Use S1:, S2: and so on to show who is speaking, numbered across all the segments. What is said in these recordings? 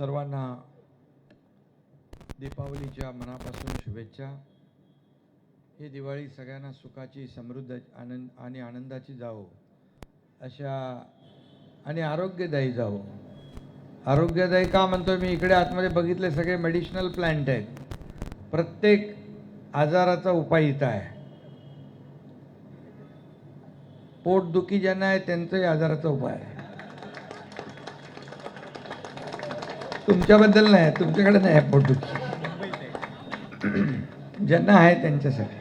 S1: सर्वांना दीपावलीच्या मनापासून शुभेच्छा. ही दिवाळी सगळ्यांना सुखाची समृद्ध आनंद आणि आनंदाची जावो. अशा आणि आरोग्यदायी जावो. आरोग्यदायी का म्हणतो मी इकडे आतमध्ये बघितले सगळे मेडिसिनल प्लॅन्ट आहेत. प्रत्येक आजाराचा उपाय इथं आहे. पोटदुखी ज्यांना आहे त्यांचाही आजाराचा उपाय आहे. तुमच्याबद्दल नाही तुमच्याकडे नाही आहे पोटदुखी ज्यांना आहे त्यांच्यासाठी.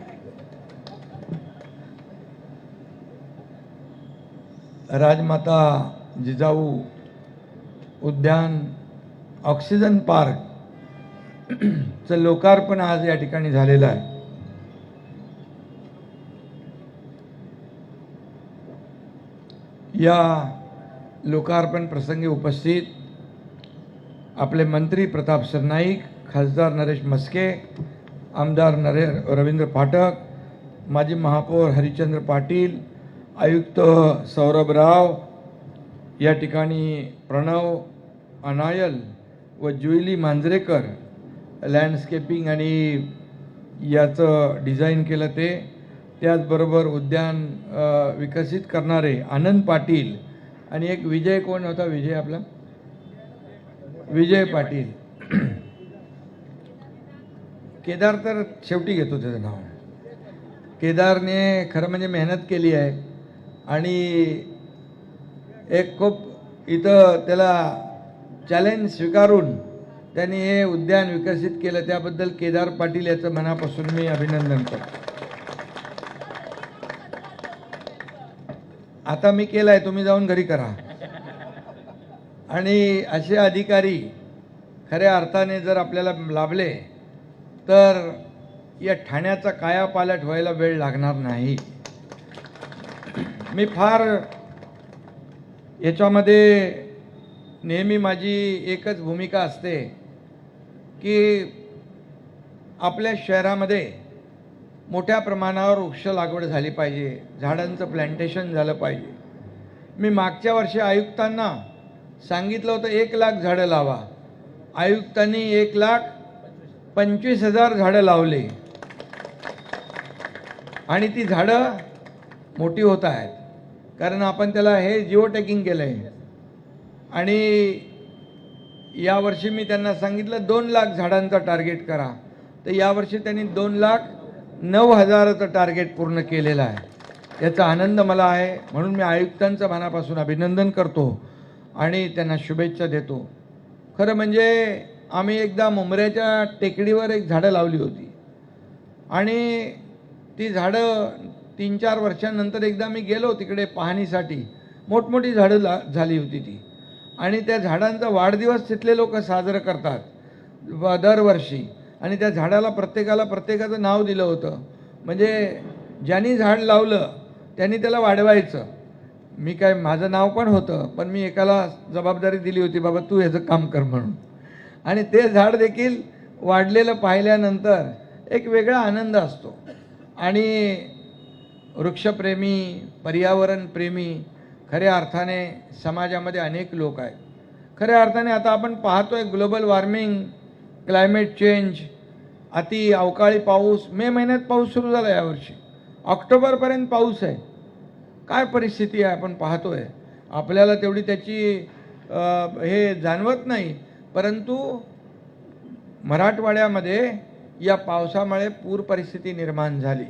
S1: राजमाता जिजाऊ उद्यान ऑक्सिजन पार्क चं लोकार्पण आज या ठिकाणी झालेलं आहे. या लोकार्पण प्रसंगी उपस्थित आपले मंत्री प्रताप सरनाईक खासदार नरेश मस्के आमदार नरे रवींद्र पाठक माजी महापौर हरिचंद्र पाटील आयुक्त सौरभ राव या ठिकाणी प्रणव अनायल व जुईली मांजरेकर लँडस्केपिंग आणि याचं डिझाईन केलं ते. त्याचबरोबर उद्यान विकसित करणारे आनंद पाटील आणि एक विजय कोण होता? विजय आपला? विजय पाटील. केदार तर शेवटी घेतो त्याचं नाव. केदारने खरं म्हणजे मेहनत केली आहे. आणि एक खूप इथं त्याला चॅलेंज स्वीकारून त्यांनी हे उद्यान विकसित केलं. त्याबद्दल केदार पाटील याचं मनापासून मी अभिनंदन करतो. आता मी केलं आहे तुम्ही जाऊन घरी करा. आणि असे अधिकारी खऱ्या अर्थाने जर आपल्याला लाभले तर या ठाण्याचा कायापालट व्हायला वेळ लागणार नाही. मी फार याच्यामध्ये नेहमी माझी एकच भूमिका असते की आपल्या शहरामध्ये मोठ्या प्रमाणावर वृक्ष लागवड झाली पाहिजे झाडांचं प्लॅन्टेशन झालं पाहिजे. मी मागच्या वर्षी आयुक्तांना सांगितलं होतं एक लाख झाडं लावा. आयुक्तांनी एक लाख पंचवीस हजार झाडं लावली. आणि ती झाडं मोठी होत आहेत. कारण आपण त्याला हे जिओ टॅकिंग केलं आहे आणि यावर्षी मी त्यांना सांगितलं दोन लाख झाडांचा टार्गेट करा. तर यावर्षी त्यांनी दोन लाख नऊ हजाराचं टार्गेट पूर्ण केलेलं आहे. याचा आनंद मला आहे. म्हणून मी आयुक्तांचं मनापासून अभिनंदन करतो. आणि त्यांना शुभेच्छा देतो. खरं म्हणजे आम्ही एकदा मुंबऱ्याच्या टेकडीवर एक झाडं लावली होती. आणि ती झाडं तीन चार वर्षांनंतर एकदा मी गेलो तिकडे पाहणीसाठी. मोठमोठी झाडं ला झाली होती ती. आणि त्या झाडांचा वाढदिवस तिथले लोक साजरं करतात. दरवर्षी. आणि त्या झाडाला प्रत्येकाला प्रत्येकाचं नाव दिलं होतं. म्हणजे ज्यांनी झाड लावलं त्यांनी त्याला वाढवायचं. मी काय माझं नाव पण होतं पण मी एकाला जबाबदारी दिली होती बाबा तू ह्याचं काम कर म्हणून. आणि ते झाड देखील वाढलेलं पाहिल्यानंतर एक वेगळा आनंद असतो. आणि वृक्षप्रेमी पर्यावरणप्रेमी खऱ्या अर्थाने समाजामध्ये अनेक लोक आहेत. खऱ्या अर्थाने आता आपण पाहतो आहे ग्लोबल वॉर्मिंग क्लायमेट चेंज अति अवकाळी पाऊस मे महिन्यात पाऊस सुरू झाला यावर्षी ऑक्टोबरपर्यंत पाऊस आहे. काय परिस्थिती आहे आपण पाहतोय? आपल्याला तेवढी त्याची हे जाणवत नाही. परंतु मराठवाड्यामध्ये या पावसामुळे पूर परिस्थिती निर्माण झाली.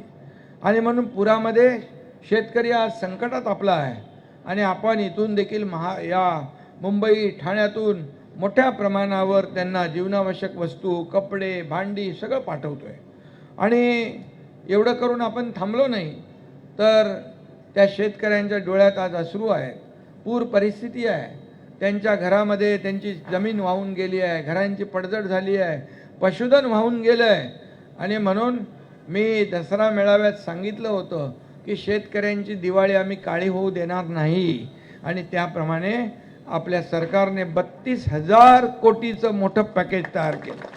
S1: आणि म्हणून पुरामध्ये शेतकरी आज संकटात आपला आहे. आणि आपण इथून देखील महा या मुंबई ठाण्यातून मोठ्या प्रमाणावर त्यांना जीवनावश्यक वस्तू कपडे भांडी सगळं पाठवतो आहे आणि एवढं करून आपण थांबलो नाही. तर त्या शेतकऱ्यांच्या डोळ्यात आज अश्रू आहेत. पूर परिस्थिती आहे. त्यांच्या घरामध्ये त्यांची जमीन वाहून गेली आहे. घरांची पडझड झाली आहे. पशुधन वाहून गेलं आहे आणि म्हणून मी दसरा मेळाव्यात सांगितलं होतं की शेतकऱ्यांची दिवाळी आम्ही काळी होऊ देणार नाही. आणि त्याप्रमाणे आपल्या सरकारने बत्तीस हजार कोटीचं मोठं पॅकेज तयार केलं.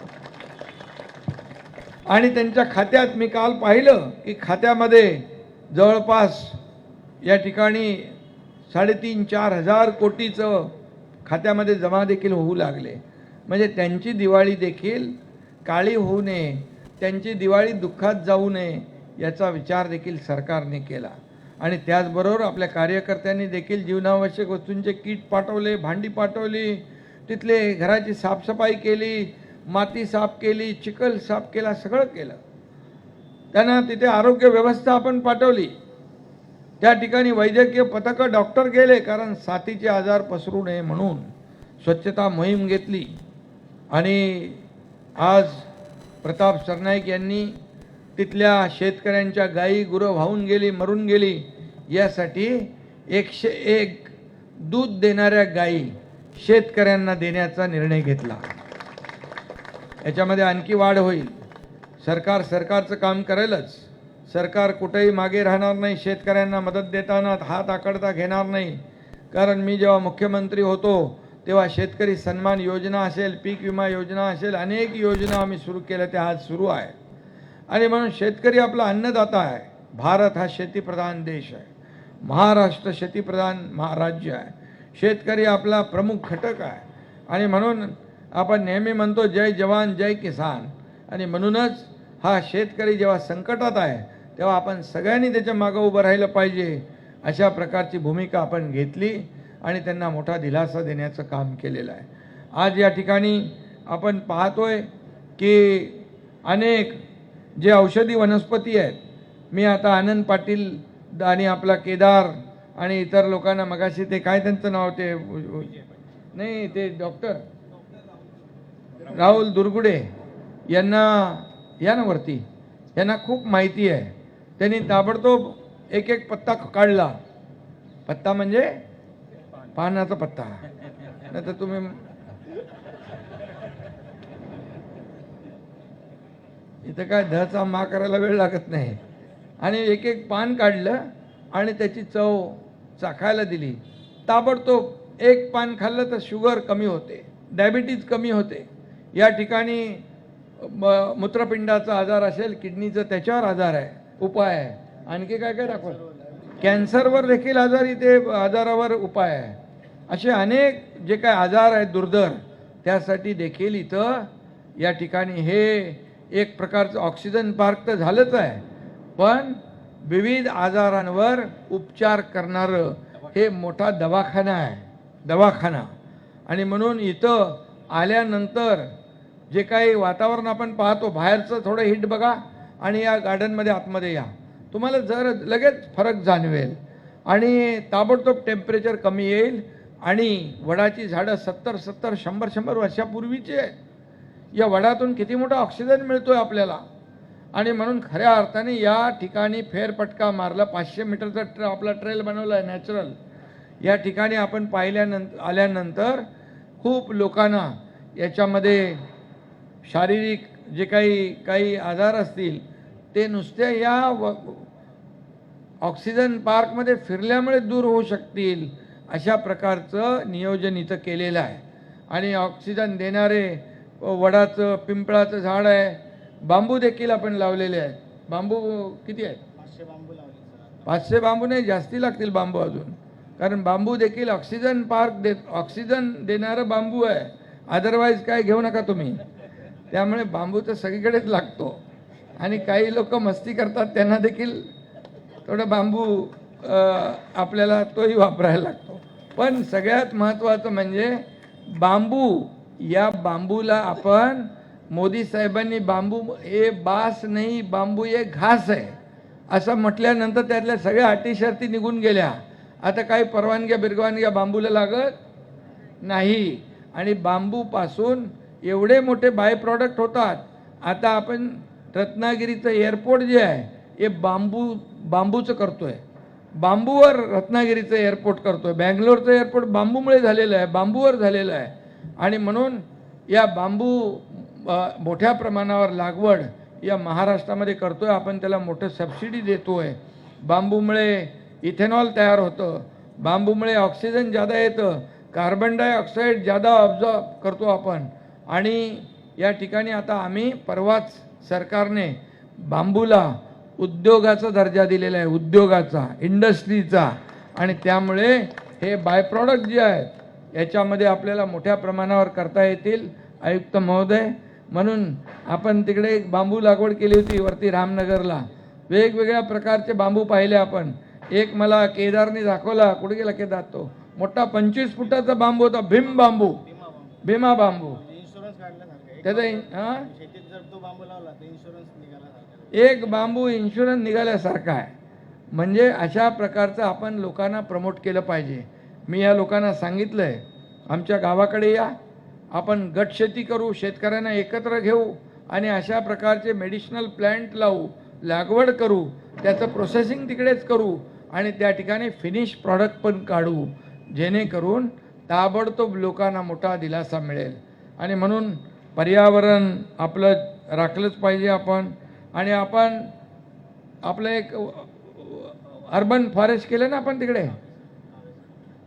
S1: आणि त्यांच्या खात्यात मी काल पाहिलं की खात्यामध्ये जवळपास या ठिकाणी साडेतीन चार हजार कोटीचं खात्यामध्ये जमा देखील होऊ लागले. म्हणजे त्यांची दिवाळी देखील काळी होऊ नये त्यांची दिवाळी दुःखात जाऊ नये याचा विचार देखील सरकारने केला. आणि त्याचबरोबर आपल्या कार्यकर्त्यांनी देखील जीवनावश्यक वस्तूंचे किट पाठवले भांडी पाठवली तिथले घराची साफसफाई केली माती साफ केली चिखल साफ केला सगळं केलं. त्यांना तिथे आरोग्य व्यवस्था आपण पाठवली. त्या ठिकाणी वैद्यकीय पथकं डॉक्टर गेले कारण साथीचे आजार पसरू नये म्हणून स्वच्छता मोहीम घेतली. आणि आज प्रताप सरनाईक यांनी तिथल्या शेतकऱ्यांच्या गायी गुरं वाहून गेली मरून गेली यासाठी एकशे एक दूध देणाऱ्या गायी शेतकऱ्यांना देण्याचा निर्णय घेतला. याच्यामध्ये आणखी वाढ होईल. सरकार सरकारचं काम करेलच. सरकार कुठेही मागे राहणार नाही शेतकऱ्यांना मदत देताना हात आकडता घेणार नाही. कारण मी जेव्हा मुख्यमंत्री होतो तेव्हा शेतकरी सन्मान योजना असेल पीक विमा योजना असेल अनेक योजना आम्ही सुरू केल्या त्या आज सुरू आहे आणि म्हणून शेतकरी आपला अन्नदाता आहे. भारत हा शेतीप्रधान देश आहे. महाराष्ट्र शेतीप्रधान महाराज्य आहे. शेतकरी आपला प्रमुख घटक आहे. आणि म्हणून आपण नेहमी म्हणतो जय जवान जय किसान. आणि म्हणूनच हा शेतकरी जेव्हा संकटात आहे तेव्हा आपण सगळ्यांनी त्याच्या मागं उभं राहिलं पाहिजे. अशा प्रकारची भूमिका आपण घेतली आणि त्यांना मोठा दिलासा देण्याचं काम केलेलं आहे. आज या ठिकाणी आपण पाहतोय की अनेक जे औषधी वनस्पती आहेत मी आता आनंद पाटील आणि आपला केदार आणि इतर लोकांना मगाशी ते काय त्यांचं नाव ते नाही ते डॉक्टर राहुल दुर्गुडे यांना या ना वरती यांना खूप माहिती आहे. त्यांनी ताबडतोब एक एक पत्ता काढला. पत्ता म्हणजे पानाचा पत्ता. नाही तर तुम्ही इथं काय धचा मा करायला वेळ लागत नाही. आणि एक एक पान काढलं आणि त्याची चव चाखायला दिली. ताबडतोब एक पान खाल्लं तर शुगर कमी होते. डायबिटीज कमी होते. या ठिकाणी म- मूत्रपिंडाचा आजार असेल किडनीचं त्याच्यावर आजार आहे उपाय आहे. आणखी काय काय दाखवा कॅन्सरवर देखील आजार इथे आजारावर उपाय आहे. असे अनेक जे काय आजार आहेत दुर्धर त्यासाठी देखील इथं या ठिकाणी हे एक प्रकारचं ऑक्सिजन पार्क तर झालंच आहे. पण विविध आजारांवर उपचार करणारं हे मोठा दवाखाना आहे दवाखाना. आणि म्हणून इथं आल्यानंतर जे काही वातावरण आपण पाहतो बाहेरचं थोडं हिट बघा आणि या गार्डनमध्ये आतमध्ये या. तुम्हाला जर लगेच फरक जाणवेल आणि ताबडतोब टेम्परेचर कमी येईल आणि वडाची झाडं सत्तर सत्तर शंभर शंभर वर्षापूर्वीची आहेत. या वडातून किती मोठा ऑक्सिजन मिळतो आहे आपल्याला? आणि म्हणून खऱ्या अर्थाने या ठिकाणी फेरपटका मारला पाचशे मीटरचा ट्र आपला ट्रेल बनवला आहे नॅचरल. या ठिकाणी आपण पाहिल्यानंतर आल्यानंतर खूप लोकांना याच्यामध्ये शारीरिक जे काही काही आजार असतील ते नुसत्या या व ऑक्सिजन पार्कमध्ये फिरल्यामुळे दूर होऊ शकतील अशा प्रकारचं नियोजन इथं केलेलं आहे. आणि ऑक्सिजन देणारे वडाचं पिंपळाचं झाड आहे बांबू देखील आपण लावलेले आहेत. बांबू किती आहेत?
S2: पाचशे बांबू लावले
S1: पाचशे बांबू नाही जास्ती लागतील बांबू अजून. कारण बांबू देखील ऑक्सिजन पार्क दे ऑक्सिजन देणारं बांबू आहे. अदरवाईज काय घेऊ नका तुम्ही. त्यामुळे बांबू तर सगळीकडेच लागतो. आणि काही लोक मस्ती करतात त्यांना देखील थोडं बांबू आपल्याला तोही वापरायला लागतो. पण सगळ्यात महत्त्वाचं म्हणजे बांबू या बांबूला आपण मोदी साहेबांनी बांबू हे बास नाही बांबू हे घास आहे असं म्हटल्यानंतर त्यातल्या सगळ्या अटी शर्ती निघून गेल्या. आता काही परवानग्या बिरवानग्या बांबूला लागत नाही. आणि बांबूपासून एवढे मोठे बाय प्रॉडक्ट होतात. आता आपण रत्नागिरीचं एअरपोर्ट जे आहे हे बांबू बांबूचं करतो आहे बांबूवर रत्नागिरीचं एअरपोर्ट करतो आहे बँगलोरचं एअरपोर्ट बांबूमुळे झालेलं आहे बांबूवर झालेलं आहे. आणि म्हणून या बांबू मोठ्या प्रमाणावर लागवड या महाराष्ट्रामध्ये करतो आहे आपण त्याला मोठं सबसिडी देतो आहे बांबूमुळे इथेनॉल तयार होतं. बांबूमुळे ऑक्सिजन जादा येतं कार्बन डायऑक्साईड जादा ऑब्झॉर्ब करतो आपण. आणि या ठिकाणी आता आम्ही परवाच सरकारने बांबूला उद्योगाचा दर्जा दिलेला आहे उद्योगाचा इंडस्ट्रीचा. आणि त्यामुळे हे बाय प्रॉडक्ट जे आहेत याच्यामध्ये आपल्याला मोठ्या प्रमाणावर करता येतील आयुक्त महोदय. म्हणून आपण तिकडे एक बांबू लागवड केली होती वरती रामनगरला. वेगवेगळ्या प्रकारचे बांबू पाहिले आपण. एक मला केदारने दाखवला. कुठे गेला केदार तो? मोठा पंचवीस फुटाचा बांबू होता भीम बांबू. भीमा बांबू. त्याचा हा? एक बांबू इन्शुरन्स निघाल्यासारखा आहे. म्हणजे अशा प्रकारचं आपण लोकांना प्रमोट केलं पाहिजे. मी या लोकांना सांगितलं आहे आमच्या गावाकडे या. आपण गट शेती करू शेतकऱ्यांना एकत्र घेऊ आणि अशा प्रकारचे मेडिसिनल प्लॅन्ट लावू लागवड करू त्याचं प्रोसेसिंग तिकडेच करू आणि त्या ठिकाणी फिनिश प्रॉडक्ट पण काढू. जेणेकरून ताबडतोब लोकांना मोठा दिलासा मिळेल. आणि म्हणून पर्यावरण आपलं राखलंच पाहिजे आपण. आणि आपण आपलं एक अर्बन फॉरेस्ट केलं ना आपण तिकडे?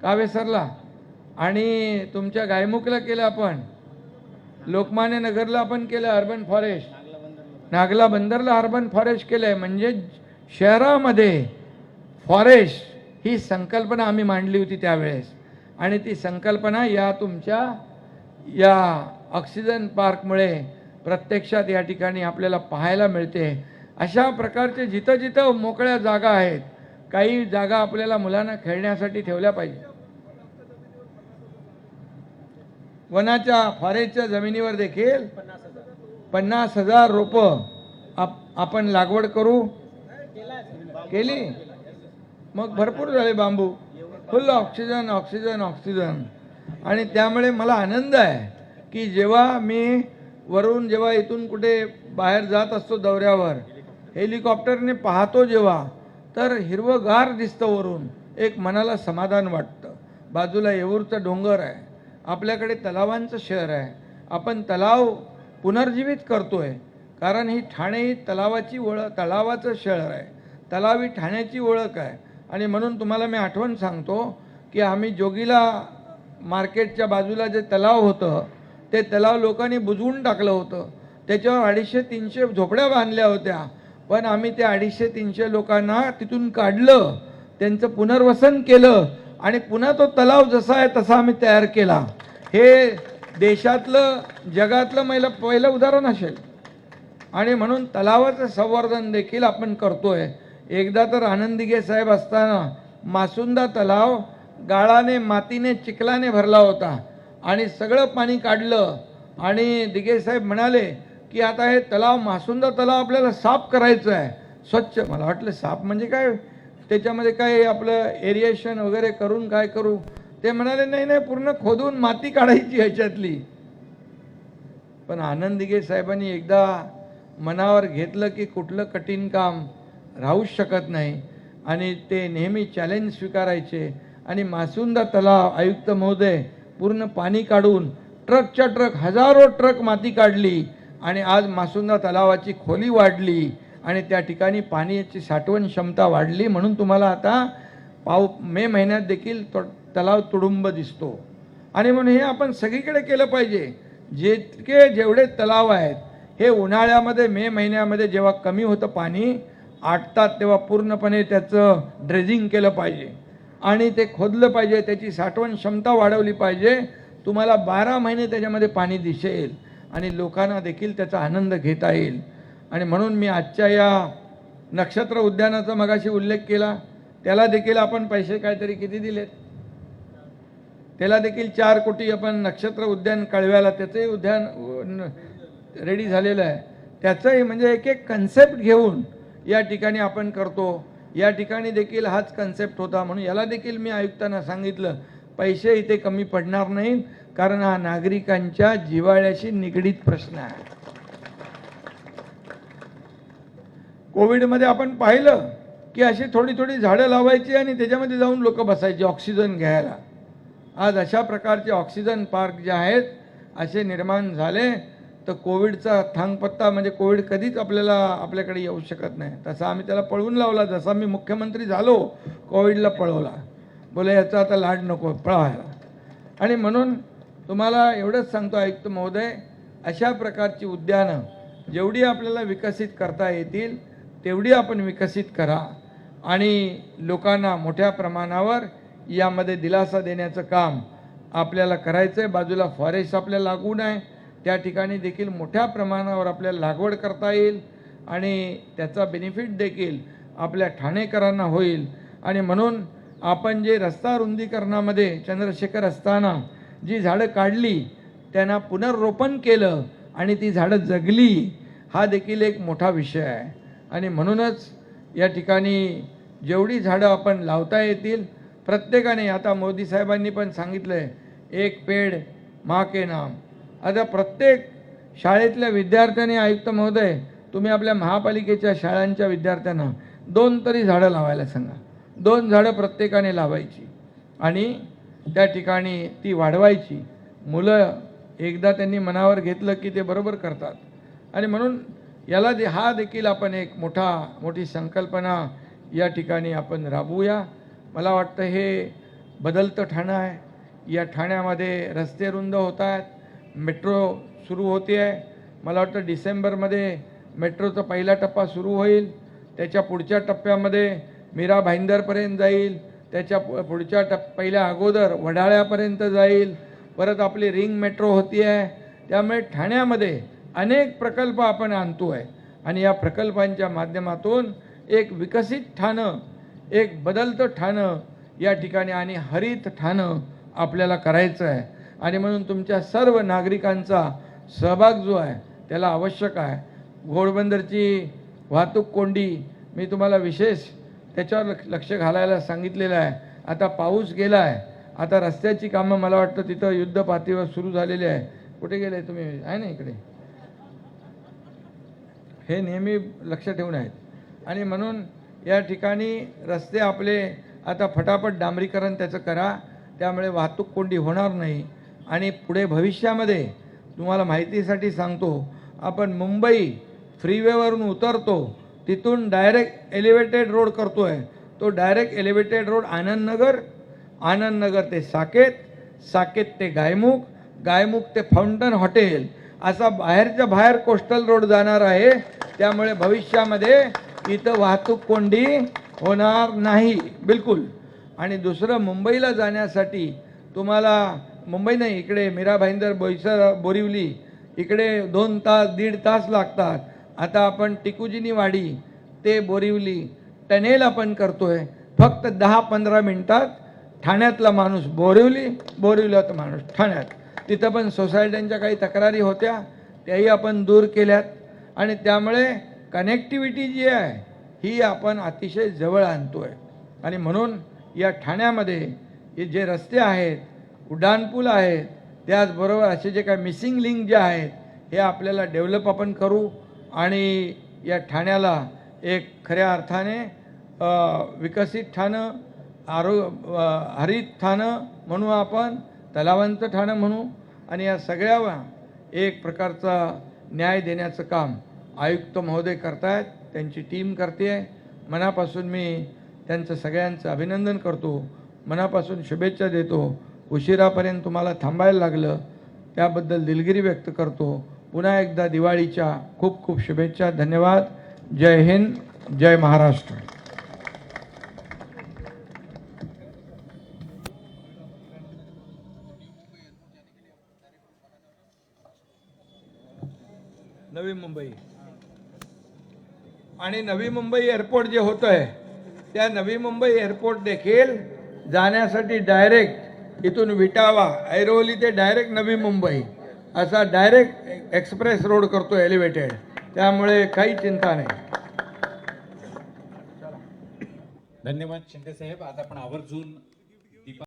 S1: कावेसरला. आणि तुमच्या गायमुखला केलं आपण. लोकमान्य नगरला आपण केलं अर्बन फॉरेस्ट. नागला बंदरला अर्बन फॉरेस्ट केलं आहे म्हणजे शहरामध्ये फॉरेस्ट ही संकल्पना आम्ही मांडली होती त्यावेळेस. आणि ती संकल्पना या तुमच्या या ऑक्सिजन पार्कमुळे प्रत्यक्षात या ठिकाणी आपल्याला पाहायला मिळते. अशा प्रकारचे जिथं जिथं मोकळ्या जागा आहेत काही जागा आपल्याला मुलांना खेळण्यासाठी ठेवल्या पाहिजे. वनाच्या फॉरेस्टच्या जमिनीवर देखील पन्नास हजार रोपं आप आपण लागवड करू. केली. मग भरपूर झाले बांबू. फुल ऑक्सिजन ऑक्सिजन ऑक्सिजन आणि त्यामुळे मला आनंद आहे की जेव्हा मी वरून जेव्हा इथून कुठे बाहेर जात असतो दौऱ्यावर हेलिकॉप्टरने पाहतो जेव्हा तर हिरवंगार दिसतं वरून. एक मनाला समाधान वाटतं. बाजूला येऊरचं डोंगर आहे. आपल्याकडे तलावांचं शहर आहे. आपण तलाव पुनर्जीवित करतो आहे कारण ही ठाणे ही तलावाची ओळख तलावाचं शहर आहे. तलाव ही ठाण्याची ओळख आहे. आणि म्हणून तुम्हाला मी आठवण सांगतो की आम्ही जोगीला मार्केटच्या बाजूला जे तलाव होतं ते तलाव लोकांनी बुजवून टाकलं होतं. त्याच्यावर अडीचशे तीनशे झोपड्या बांधल्या होत्या. पण आम्ही त्या अडीचशे तीनशे लोकांना तिथून काढलं त्यांचं पुनर्वसन केलं आणि पुन्हा तो तलाव जसा आहे तसा आम्ही तयार केला. हे देशातलं जगातलं महिला पहिलं उदाहरण असेल. आणि म्हणून तलावाचं संवर्धन देखील आपण करतोय. एकदा तर आनंदीगे साहेब असताना मासुंदा तलाव गाळाने मातीने चिखलाने भरला होता. आणि सगळं पाणी काढलं. आणि दिघे साहेब म्हणाले की आता हे तलाव मासुंदा तलाव आपल्याला साफ करायचं आहे. स्वच्छ मला वाटलं साफ म्हणजे काय? त्याच्यामध्ये काय आपलं एरिएशन वगैरे करून काय करू? ते म्हणाले नाही नाही पूर्ण खोदून माती काढायची ह्याच्यातली. पण आनंद दिघे साहेबांनी एकदा मनावर घेतलं की कुठलं कठीण काम राहूच शकत नाही. आणि ते नेहमी चॅलेंज स्वीकारायचे. आणि मासुंदा तलाव आयुक्त महोदय पूर्ण पाणी काढून ट्रकच्या ट्रक हजारो ट्रक माती काढली आणि आज मासुंदा तलावाची खोली वाढली आणि त्या ठिकाणी पाण्याची साठवण क्षमता वाढली म्हणून तुम्हाला आता पाव मे महिन्यात देखील तो तलाव तुडुंब दिसतो. आणि म्हणून हे आपण सगळीकडे केलं पाहिजे. जितके जेवढे तलाव आहेत हे उन्हाळ्यामध्ये मे महिन्यामध्ये जेव्हा कमी होतं पाणी आटतात तेव्हा पूर्णपणे त्याचं ड्रेजिंग केलं पाहिजे. आणि ते खोदलं पाहिजे त्याची साठवण क्षमता वाढवली पाहिजे तुम्हाला बारा महिने त्याच्यामध्ये पाणी दिसेल आणि लोकांना देखील त्याचा आनंद घेता येईल. आणि म्हणून मी आजच्या या नक्षत्र उद्यानाचा मगाशी उल्लेख केला त्याला देखील आपण पैसे काहीतरी किती दिलेत? त्याला देखील चार कोटी आपण नक्षत्र उद्यान कळव्याला त्याचंही उद्यान रेडी झालेलं आहे. त्याचंही म्हणजे एक एक कन्सेप्ट घेऊन या ठिकाणी आपण करतो. या ठिकाणी देखील हाच कन्सेप्ट होता म्हणून याला देखील मी आयुक्तांना सांगितलं पैसे इथे कमी पडणार नाहीत कारण हा नागरिकांच्या जिव्हाळ्याशी निगडीत प्रश्न आहे. कोविडमध्ये आपण पाहिलं की अशी थोडी थोडी झाडं लावायची आणि त्याच्यामध्ये जाऊन लोक बसायचे ऑक्सिजन घ्यायला. आज अशा प्रकारचे ऑक्सिजन पार्क जे आहेत असे निर्माण झाले तर कोविडचा थांगपत्ता म्हणजे कोविड कधीच आपल्याला आपल्याकडे येऊ शकत नाही. तसा आम्ही त्याला पळवून लावला. जसा मी मुख्यमंत्री झालो कोविडला पळवला. बोले याचा आता लाड नको पळवायला आणि म्हणून तुम्हाला एवढंच सांगतो आयुक्त महोदय अशा प्रकारची उद्यानं जेवढी आपल्याला विकसित करता येतील तेवढी आपण विकसित करा. आणि लोकांना मोठ्या प्रमाणावर यामध्ये दिलासा देण्याचं काम आपल्याला करायचं आहे बाजूला फॉरेस्ट आपल्याला लागून आहे त्या ठिकाणी देखील मोठ्या प्रमाणावर आपल्याला लागवड करता येईल आणि त्याचा बेनिफिट देखील आपल्या ठाणेकरांना होईल. आणि म्हणून आपण जे रस्ता रुंदीकरणामध्ये चंद्रशेखर असताना जी झाडं काढली त्यांना पुनर्रोपण केलं आणि ती झाडं जगली हा देखील एक मोठा विषय आहे. आणि म्हणूनच या ठिकाणी जेवढी झाडं आपण लावता येतील प्रत्येकाने आता मोदी साहेबांनी पण सांगितलं आहे एक पेड मा के नाम. आता प्रत्येक शाळेतल्या विद्यार्थ्यांनी आयुक्त महोदय तुम्ही आपल्या महापालिकेच्या शाळांच्या विद्यार्थ्यांना दोन तरी झाडं लावायला सांगा. दोन झाडं प्रत्येकाने लावायची आणि त्या ठिकाणी ती वाढवायची. मुलं एकदा त्यांनी मनावर घेतलं की ते बरोबर करतात. आणि म्हणून याला दे हा देखील आपण एक मोठा मोठी संकल्पना या ठिकाणी आपण राबवूया. मला वाटतं हे बदलतं ठाणं आहे. या ठाण्यामध्ये रस्ते रुंद होत आहेत. मेट्रो सुरू होते आहे. मला वाटतं डिसेंबरमध्ये मेट्रोचा पहिला टप्पा सुरू होईल. त्याच्या पुढच्या टप्प्यामध्ये मीरा भाईंदरपर्यंत जाईल. त्याच्या पु- पुढच्या टप पहिल्या अगोदर वडाळ्यापर्यंत जाईल. परत आपली रिंग मेट्रो होती आहे. त्यामुळे ठाण्यामध्ये अनेक प्रकल्प आपण आणतो आहे. आणि या प्रकल्पांच्या माध्यमातून एक विकसित ठाणं एक बदलतं ठाणं या ठिकाणी आणि हरित ठाणं आपल्याला करायचं आहे. आणि म्हणून तुमच्या सर्व नागरिकांचा सहभाग जो आहे त्याला आवश्यक आहे. घोडबंदरची वाहतूक कोंडी मी तुम्हाला विशेष त्याच्यावर लक्ष- लक्ष घालायला सांगितलेलं आहे. आता पाऊस गेला आहे. आता रस्त्याची कामं मला वाटतं तिथं युद्ध पातळीवर सुरू झालेली आहे. कुठे गेले तुम्ही? आहे ना इकडे? हे नेहमी लक्ष ठेवून आहेत. आणि म्हणून या ठिकाणी रस्ते आपले आता फटाफट डांबरीकरण त्याचं करा. त्यामुळे वाहतूक कोंडी होणार नाही. आणि पुढे भविष्यामध्ये तुम्हाला माहितीसाठी सांगतो आपण मुंबई फ्रीवेवरून उतरतो तिथून डायरेक्ट एलिव्हेटेड रोड करतो आहे तो direct elevated road Anandnagar Anandnagar ते साकेत साकेत ते गायमुख गायमुख ते फाउंटन हॉटेल असा बाहेरच्या बाहेर कोस्टल रोड जाणार आहे. त्यामुळे भविष्यामध्ये इथं वाहतूक कोंडी होणार नाही. बिलकुल. आणि दुसरं मुंबईला जाण्यासाठी तुम्हाला मुंबई नाही इकडे मीरा भाईंदर बोईसर बोरिवली इकडे दोन तास दीड तास लागतात. आता आपण टिकुजिनी वाडी ते बोरिवली टनेल आपण करतोय. फक्त दहा पंधरा मिनटात ठाण्यातला माणूस बोरिवली बोरिवल्यात माणूस ठाण्यात. तिथं पण सोसायट्यांच्या काही तक्रारी होत्या त्याही आपण दूर केल्यात. आणि त्यामुळे कनेक्टिव्हिटी जी आहे ही आपण अतिशय जवळ आणतो आहे आणि म्हणून या ठाण्यामध्ये जे रस्ते आहेत उड्डाणपूल आहेत त्याचबरोबर असे जे काही मिसिंग लिंक जे आहेत हे आपल्याला डेव्हलप आपण करू आणि या ठाण्याला एक खऱ्या अर्थाने विकसित ठाणं आरो हरित ठाणं म्हणू आपण तलावांचं ठाणं म्हणू आणि या सगळ्यावर एक प्रकारचा न्याय देण्याचं काम आयुक्त महोदय करतायत त्यांची टीम करते आहे मनापासून मी त्यांचं सगळ्यांचं अभिनंदन करतो. मनापासून शुभेच्छा देतो. उशिरापर्यंत तुम्हाला थांबायला लागलं त्याबद्दल दिलगिरी व्यक्त करतो. पुन्हा एकदा दिवाळीच्या खूप खूप शुभेच्छा धन्यवाद. जय हिंद जय महाराष्ट्र. नवी मुंबई. आणि नवी मुंबई एअरपोर्ट जे होतं आहे त्या नवी मुंबई एअरपोर्ट देखील जाण्यासाठी डायरेक्ट इथून विटावा ऐरोली ते डायरेक्ट नवी मुंबई. असा डायरेक्ट एक्सप्रेस रोड करतो एलिव्हेटेड त्यामुळे काही चिंता नाही.
S3: धन्यवाद शिंदे साहेब. आज आपण आवर्जून